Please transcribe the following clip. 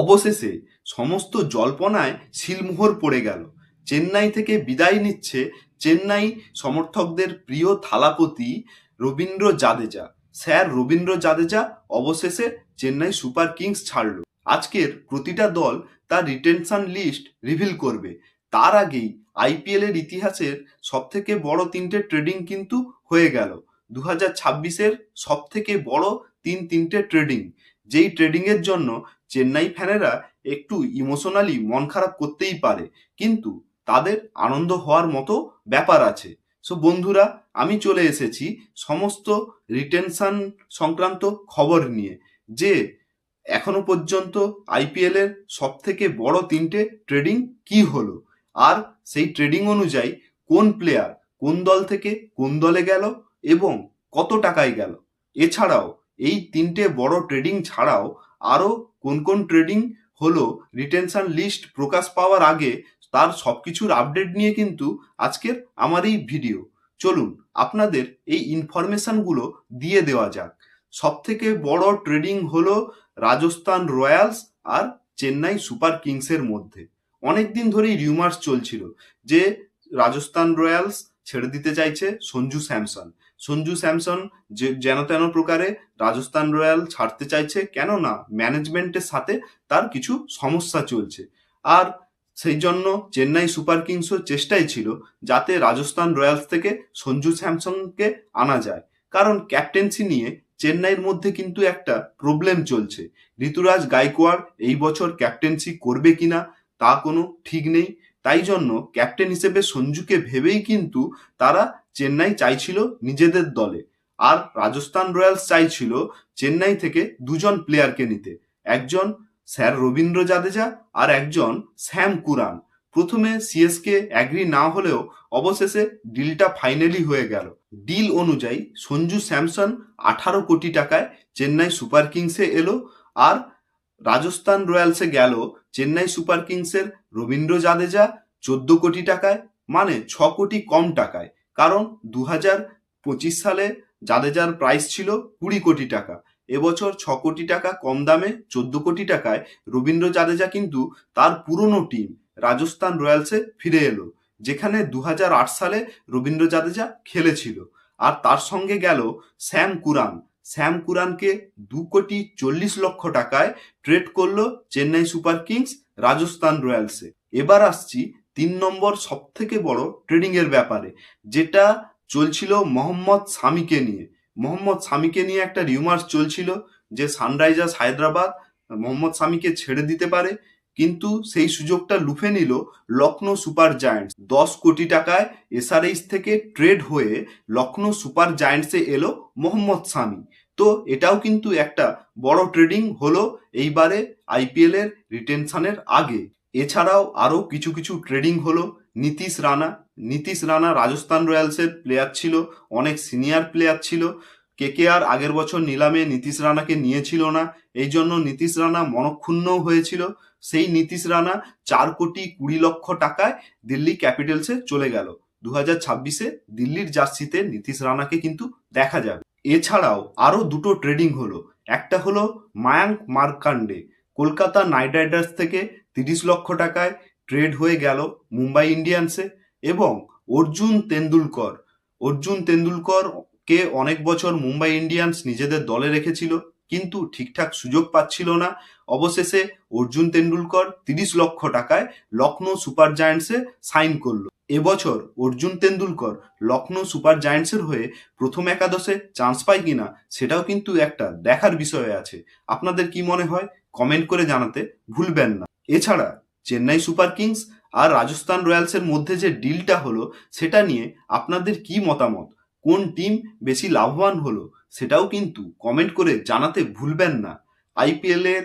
অবশেষে সমস্ত জল্পনায় শিলমোহর পড়ে গেল। চেন্নাই থেকে বিদায় নিচ্ছে চেন্নাই সমর্থকদের প্রিয় থালাপতি রবীন্দ্র জাদেজা। স্যার রবীন্দ্র জাদেজা অবশেষে চেন্নাই সুপার কিংস ছাড়ল। আজকের প্রতিটা দল তার রিটেনশন লিস্ট রিভিল করবে। তার আগেই আইপিএল এর ইতিহাসের সব থেকে বড় তিনটে ট্রেডিং কিন্তু হয়ে গেল। দু হাজার ছাব্বিশের সব থেকে বড় তিন তিনটে ট্রেডিং। যেই ট্রেডিং এর জন্য চেন্নাই ফ্যানেরা একটু ইমোশনালি মন খারাপ করতেই পারে। কিন্তু তাদের আনন্দ হওয়ার মতো ব্যাপার আছে। সো বন্ধুরা, আমি চলে এসেছি সমস্ত রিটেনশন সংক্রান্ত খবর নিয়ে, যে এখনও পর্যন্ত আইপিএল এর সব থেকে বড় তিনটে ট্রেডিং কি হলো? আর সেই ট্রেডিং অনুযায়ী কোন প্লেয়ার কোন দল থেকে কোন দলে গেল এবং কত টাকায় গেল? এছাড়াও এই তিনটে বড় ট্রেডিং ছাড়াও আরও কোন কোন ট্রেডিং হলো রিটেনশন লিস্ট প্রকাশ পাওয়ার আগে তার সব কিছুর আপডেট নিয়ে কিন্তু আজকের আমার এই ভিডিও চলুন আপনাদের এই ইনফরমেশনগুলো দিয়ে দেওয়া যাক। সব থেকে বড় ট্রেডিং হলো রাজস্থান রয়্যালস আর চেন্নাই সুপার কিংসের মধ্যে। অনেক দিন ধরেই রিউমার্স চলছিল যে রাজস্থান রয়্যালস ছেড়ে দিতে চাইছে সঞ্জু স্যামসন। সঞ্জু স্যামসন যে যেন তেন প্রকারে রাজস্থান রয়্যাল ছাড়তে চাইছে, কেননা ম্যানেজমেন্টের সাথে তার কিছু সমস্যা চলছে। আর সেই জন্য চেন্নাই সুপার কিংসও চেষ্টাই ছিল যাতে রাজস্থান রয়্যালস থেকে সঞ্জু স্যামসনকে আনা যায়। কারণ ক্যাপ্টেন্সি নিয়ে চেন্নাইয়ের মধ্যে কিন্তু একটা প্রবলেম চলছে। ঋতুরাজ গাইকোয়াড় এই বছর ক্যাপ্টেন্সি করবে কিনা তা কোনো ঠিক নেই। তাই জন্য ক্যাপ্টেন হিসেবে সঞ্জুকে ভেবেই কিন্তু তারা চেন্নাই চাইছিল নিজেদের দলে। আর রাজস্থান রয়্যালস চাইছিল চেন্নাই থেকে দুজন প্লেয়ারকে নিতে। একজন স্যার রবীন্দ্র জাদেজা আর একজন স্যাম কুরান। প্রথমে সিএসকে অ্যাগ্রি না হলেও অবশেষে ডিলটা ফাইনালি হয়ে গেল। ডিল অনুযায়ী সঞ্জু স্যামসন আঠারো কোটি টাকায় চেন্নাই সুপার কিংসে এলো আর রাজস্থান রয়্যালসে গেল চেন্নাই সুপার কিংসের রবীন্দ্র জাদেজা চোদ্দ কোটি টাকায় মানে ছ কোটি কম টাকায়। কারণ দু হাজার পঁচিশ সালে জাদেজার প্রাইস ছিল কুড়ি কোটি টাকা, এবছর ছ কোটি টাকা কম দামে চোদ্দ কোটি টাকায় রবীন্দ্র জাদেজা কিন্তু তার পুরনো টিম রাজস্থান রয়্যালসে ফিরে এলো, যেখানে দু হাজার আট সালে রবীন্দ্র জাদেজা খেলেছিল। আর তার সঙ্গে গেল স্যাম কুরান। স্যাম কুরানকে দু কোটি চল্লিশ লক্ষ টাকায় ট্রেড করল চেন্নাই সুপার কিংস, রাজস্থান রয়্যালসে। এবার আসছি তিন নম্বর সব থেকে বড় ট্রেডিং এর ব্যাপারে, যেটা চলছিল মোহাম্মদ সামিকে নিয়ে। মোহাম্মদ সামিকে নিয়ে একটা রিউমার্স চলছিল যে সানরাইজার্স হায়দ্রাবাদ মোহাম্মদ সামিকে ছেড়ে দিতে পারে, কিন্তু সেই সুযোগটা লুফে নিল লখনৌ সুপার জায়ান্টস। দশ কোটি টাকায় এসআরএইচ থেকে ট্রেড হয়ে লখনৌ সুপার জায়ান্টসে এলো মোহাম্মদ সামি। তো এটাও কিন্তু একটা বড় ট্রেডিং হলো এইবারে আইপিএল এর রিটেনশনের আগে। এছাড়াও আরও কিছু কিছু ট্রেডিং হলো। নীতিশ রানা নীতিশ রানা রাজস্থান রয়্যালসের প্লেয়ার ছিল, অনেক সিনিয়র প্লেয়ার ছিল। কে কে আর আগের বছর নিলামে নীতিশ রানাকে নিয়েছিল না, এই জন্য নীতিশ রানা মনক্ষুণ্ণও হয়েছিল। সেই নীতিশ রানা চার কোটি কুড়ি লক্ষ টাকায় দিল্লি ক্যাপিটালসে চলে গেল। দু হাজার ছাব্বিশে দিল্লির জার্সিতে নীতিশ রানাকে কিন্তু দেখা যাবে। এছাড়াও আরও দুটো ট্রেডিং হলো। একটা হলো মায়াঙ্ক মার্কান্ডে কলকাতা নাইট রাইডার্স থেকে তিরিশ লক্ষ টাকায় ট্রেড হয়ে গেল মুম্বাই ইন্ডিয়ান্সে এবং অর্জুন তেন্ডুলকর। অর্জুন তেন্ডুলকর কে অনেক বছর মুম্বাই ইন্ডিয়ান্স নিজেদের দলে রেখেছিল, কিন্তু ঠিকঠাক সুযোগ পাচ্ছিল না। অবশেষে অর্জুন তেন্ডুলকর তিরিশ লক্ষ টাকায় লখনৌ সুপার জায়ান্টসে সাইন করল। এবছর অর্জুন তেন্ডুলকর লখনৌ সুপার জায়ান্টসের হয়ে প্রথম একাদশে চান্স পায় কিনা সেটাও কিন্তু একটা দেখার বিষয় আছে। আপনাদের কি মনে হয়? কমেন্ট করে জানাতে ভুলবেন না। এছাড়া চেন্নাই সুপার কিংস আর রাজস্থান রয়্যালসের মধ্যে যে ডিলটা হলো, সেটা নিয়ে আপনাদের কি মতামত? কোন টিম বেশি লাভবান হলো? সেটাও কিন্তু কমেন্ট করে জানাতে ভুলবেন না। আইপিএল এর